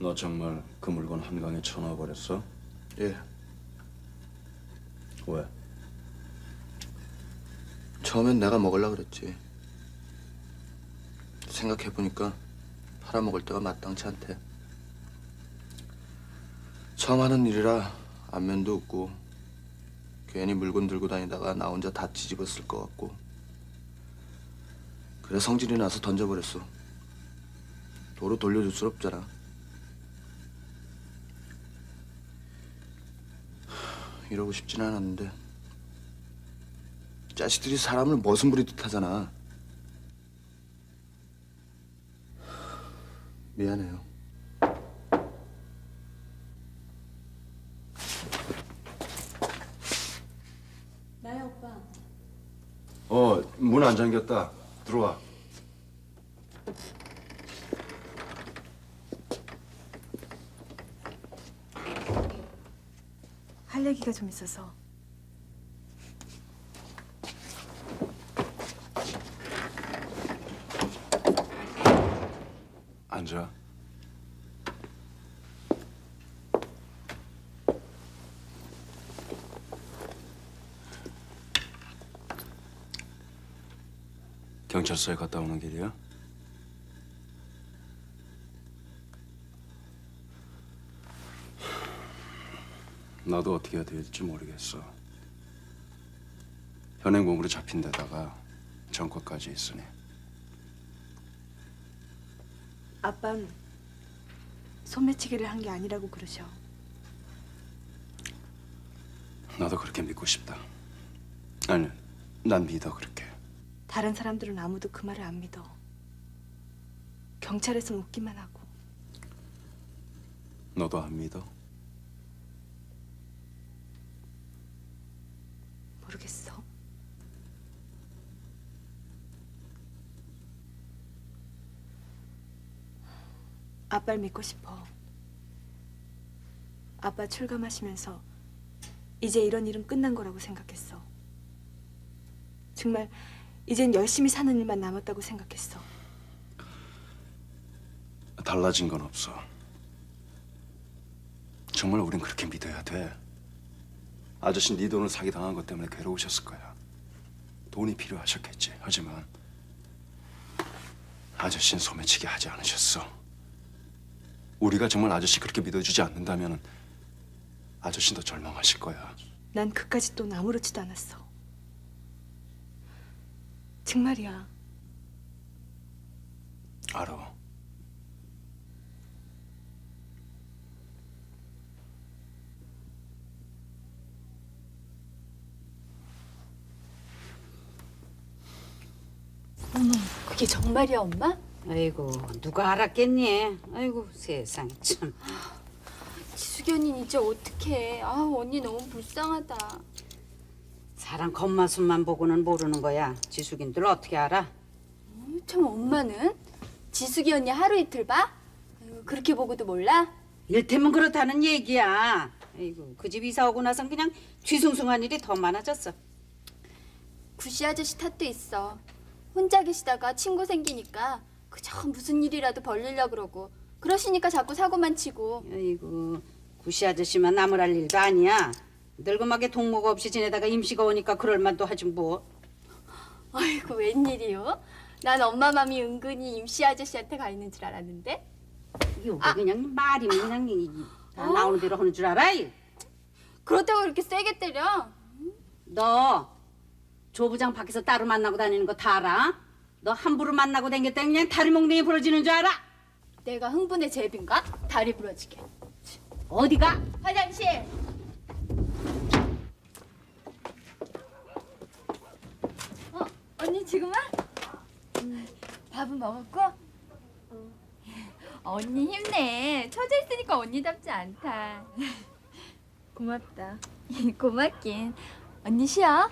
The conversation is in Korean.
너 정말 그 물건 한강에 쳐넣어버렸어? 예. 왜? 처음엔 내가 먹으려 그랬지. 생각해 보니까 팔아먹을 때가 마땅치 않대. 처음 하는 일이라 안면도 없고 괜히 물건 들고 다니다가 나 혼자 다 뒤집었을 것 같고 그래 성질이 나서 던져버렸어. 도로 돌려줄 수 없잖아. 이러고 싶진 않았는데 자식들이 사람을 머슴 부리듯 하잖아. 미안해요. 나야 오빠. 어, 문 안 잠겼다. 들어와. 할 얘기가 좀 있어서. 앉아. 경찰서에 갔다 오는 길이야? 나도 어떻게 해야 될지 모르겠어. 현행범으로 잡힌 데다가 전과까지 있으니. 아빤 소매치기를 한 게 아니라고 그러셔. 나도 그렇게 믿고 싶다. 아니, 난 믿어 그렇게. 다른 사람들은 아무도 그 말을 안 믿어. 경찰에선 웃기만 하고. 너도 안 믿어? 모르겠어. 아빠를 믿고 싶어. 아빠 출감하시면서 이제 이런 일은 끝난 거라고 생각했어. 정말 이젠 열심히 사는 일만 남았다고 생각했어. 달라진 건 없어. 정말 우린 그렇게 믿어야 돼. 아저씨 네 돈을 사기 당한 것 때문에 괴로우셨을 거야. 돈이 필요하셨겠지. 하지만 아저씨는 소매치기 하지 않으셨어. 우리가 정말 아저씨 그렇게 믿어주지 않는다면 아저씨도 절망하실 거야. 난 그까짓 돈 아무렇지도 않았어. 정말이야. 알아. 그게 정말이야, 엄마? 아이고 누가 알았겠니? 아이고 세상 참. 지숙이 언니는 이제 어떡해. 아, 언니 너무 불쌍하다. 사람 겉맛술만 보고는 모르는 거야. 지숙인들 어떻게 알아? 참 엄마는 지숙이 언니 하루 이틀 봐? 아유, 그렇게 보고도 몰라? 일테면 그렇다는 얘기야. 아이고 그 집 이사 오고 나선 그냥 뒤숭숭한 일이 더 많아졌어. 구씨 아저씨 탓도 있어. 혼자 계시다가 친구 생기니까 그저 무슨 일이라도 벌리려 그러고 그러시니까 자꾸 사고만 치고 아이고 구씨 아저씨만 나무랄 일도 아니야. 늙음하게 동무가 없이 지내다가 임시가 오니까 그럴 만도 하지 뭐. 아이고 웬일이요? 난 엄마 맘이 은근히 임씨 아저씨한테 가 있는 줄 알았는데 이게 그냥 말이 그냥 이- 다 나오는 대로 하는 줄 알아? 이? 그렇다고 그렇게 세게 때려? 너 조부장 밖에서 따로 만나고 다니는 거 다 알아? 너 함부로 만나고 다녔다 그냥 다리 몽둥이 부러지는 줄 알아? 내가 흥분의 제비인가? 다리 부러지게 어디가? 화장실 어? 언니 지금 와? 밥은 먹었고? 언니 힘내 처져 있으니까 언니답지 않다 고맙다 고맙긴 언니 쉬어